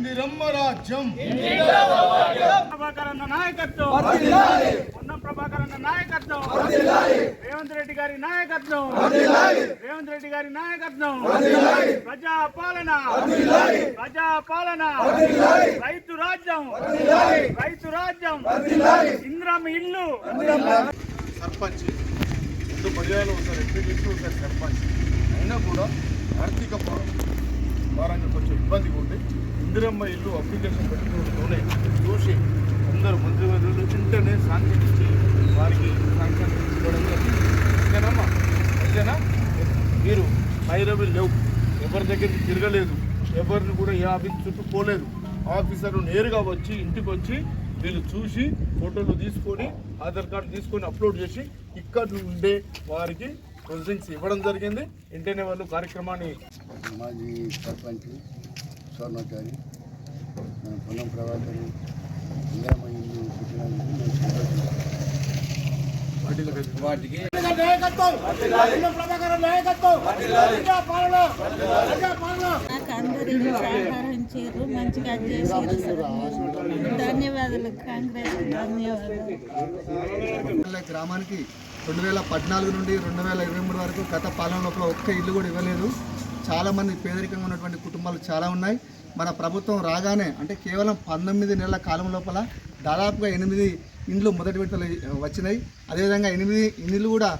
ఇందిరమ్మ రాజ్యం. ప్రభాకరన్న నాయకత్వం. ఉన్న ప్రభాకరన్న నాయకత్వం. రేవంత్ రెడ్డి రైతు రాజ్యం. రైతు రాజ్యం. ఇంద్రం ఇల్లు. సర్పంచ్. ముందు సర్పంచ్. అయినా కూడా ఆర్థిక పరంగా కొంచెం ఇబ్బందిగా ఉంది. ఇందిరమ్మ ఇల్లు అప్లికేషన్ పెట్టుకుంటూనే చూసి అందరూ మంత్రివర్యులు వెంటనే శాంక్షన్ ఇచ్చి వారికి శాంక్షన్ ఇవ్వడం జరిగింది. ఓకేనమ్మా? ఓకేనా? మీరు భైరవి లేవు. ఎవరి దగ్గరికి తిరగలేదు. ఎవరిని కూడా ఏ ఆఫీస్ చుట్టూ పోలేదు. ఆఫీసర్ నేరుగా వచ్చి ఇంటికి వచ్చి వీళ్ళు చూసి ఫోటోలు తీసుకొని ఆధార్ కార్డు తీసుకొని అప్లోడ్ చేసి ఇక్కడ ఉండే వారికి ప్రొసీడింగ్స్ ఇవ్వడం జరిగింది. వెంటనే వాళ్ళు కార్యక్రమాన్ని మాజీ సర్పంచ్ స్వర్ణచారి పొన్నం ప్రభాకర్. వాటికి నాకు అందరూ సహకరించారు మంచిగా ధన్యవాదాలు కాంగ్రెస్ ధన్యవాదాలు. గ్రామానికి రెండు వేల పద్నాలుగు నుండి రెండు వేల ఇరవై మూడు వరకు గత పాలన లోపల ఒక్క ఇల్లు కూడా ఇవ్వలేదు. చాలామంది పేదరికంగా ఉన్నటువంటి కుటుంబాలు చాలా ఉన్నాయి. మన ప్రభుత్వం రాగానే అంటే కేవలం పంతొమ్మిది నెలల కాలం లోపల దాదాపుగా ఎనిమిది ఇండ్లు మొదటి విడతలు వచ్చినాయి. అదేవిధంగా ఎనిమిది ఇండ్లు కూడా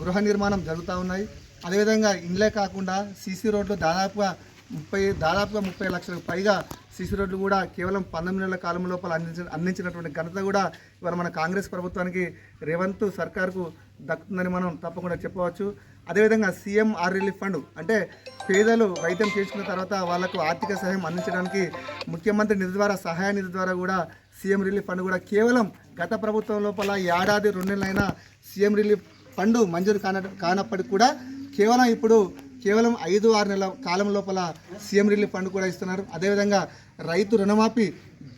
గృహ నిర్మాణం జరుగుతూ ఉన్నాయి. అదేవిధంగా ఇండ్లే కాకుండా సీసీ రోడ్లు దాదాపుగా ముప్పై దాదాపుగా ముప్పై లక్షలకు పైగా సిసి రోడ్లు కూడా కేవలం పంతొమ్మిది నెలల కాలం లోపల అందించిన అందించినటువంటి ఘనత కూడా ఇవాళ మన కాంగ్రెస్ ప్రభుత్వానికి రేవంత్ సర్కార్కు దక్కుతుందని మనం తప్పకుండా చెప్పవచ్చు. అదేవిధంగా సీఎం ఆర్ రిలీఫ్ ఫండ్ అంటే పేదలు వైద్యం చేసుకున్న తర్వాత వాళ్ళకు ఆర్థిక సహాయం అందించడానికి ముఖ్యమంత్రి నిధి ద్వారా సహాయ నిధి ద్వారా కూడా సీఎం రిలీఫ్ ఫండ్ కూడా కేవలం గత ప్రభుత్వం లోపల ఏడాది రెండు నెలలైనా సీఎం రిలీఫ్ ఫండ్ మంజూరు కాన కానప్పటికీ కూడా కేవలం ఇప్పుడు కేవలం ఐదు ఆరు నెలల కాలం లోపల సీఎం రిలీఫ్ ఫండ్ కూడా ఇస్తున్నారు. అదేవిధంగా రైతు రుణమాఫీ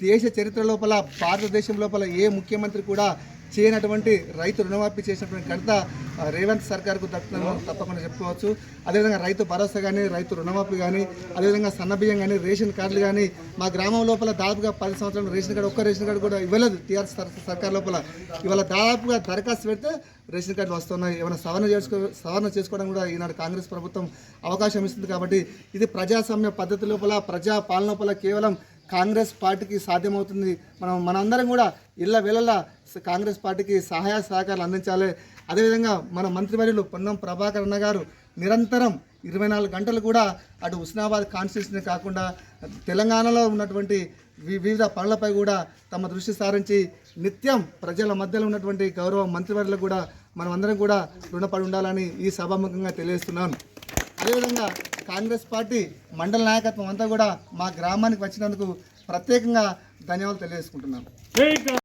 దేశ చరిత్ర లోపల భారతదేశం లోపల ఏ ముఖ్యమంత్రి కూడా చేయనటువంటి రైతు రుణమాఫీ చేసినటువంటి ఘనత రేవంత్ సర్కార్కు దక్కుతుందని తప్పకుండా చెప్పుకోవచ్చు. అదేవిధంగా రైతు భరోసా కానీ రైతు రుణమాఫీ కానీ అదేవిధంగా సన్నబియ్యం కానీ రేషన్ కార్డులు కానీ మా గ్రామం లోపల దాదాపుగా పది సంవత్సరాలు రేషన్ కార్డు ఒక్క రేషన్ కార్డు కూడా ఇవ్వలేదు టీఆర్ఎస్ సర్కార్ లోపల. ఇవాళ దాదాపుగా దరఖాస్తు పెడితే రేషన్ కార్డులు వస్తున్నాయి. ఏమైనా సవరణ చేసుకో సవరణ చేసుకోవడం కూడా ఈనాడు కాంగ్రెస్ ప్రభుత్వం అవకాశం ఇస్తుంది కాబట్టి ఇది ప్రజాస్వామ్య పద్ధతి లోపల ప్రజా పాలన లోపల కేవలం కాంగ్రెస్ పార్టీకి సాధ్యమవుతుంది. మనం మనందరం కూడా ఇళ్ళ వేళలా కాంగ్రెస్ పార్టీకి సహాయ సహకారాలు అందించాలి. అదేవిధంగా మన మంత్రివర్యులు పొన్నం ప్రభాకర్ అన్న గారు నిరంతరం ఇరవై నాలుగు గంటలు కూడా అటు హుస్నాబాద్ కాన్స్టిట్యూషన్ కాకుండా తెలంగాణలో ఉన్నటువంటి వి- వివిధ పనులపై కూడా తమ దృష్టి సారించి నిత్యం ప్రజల మధ్యలో ఉన్నటువంటి గౌరవ మంత్రివర్యులకు కూడా మనమందరం కూడా రుణపడి ఉండాలని ఈ సభాముఖంగా తెలియజేస్తున్నాను. అదేవిధంగా కాంగ్రెస్ పార్టీ మండల నాయకత్వం అంతా కూడా మా గ్రామానికి వచ్చినందుకు ప్రత్యేకంగా ధన్యవాదాలు తెలియజేసుకుంటున్నాను.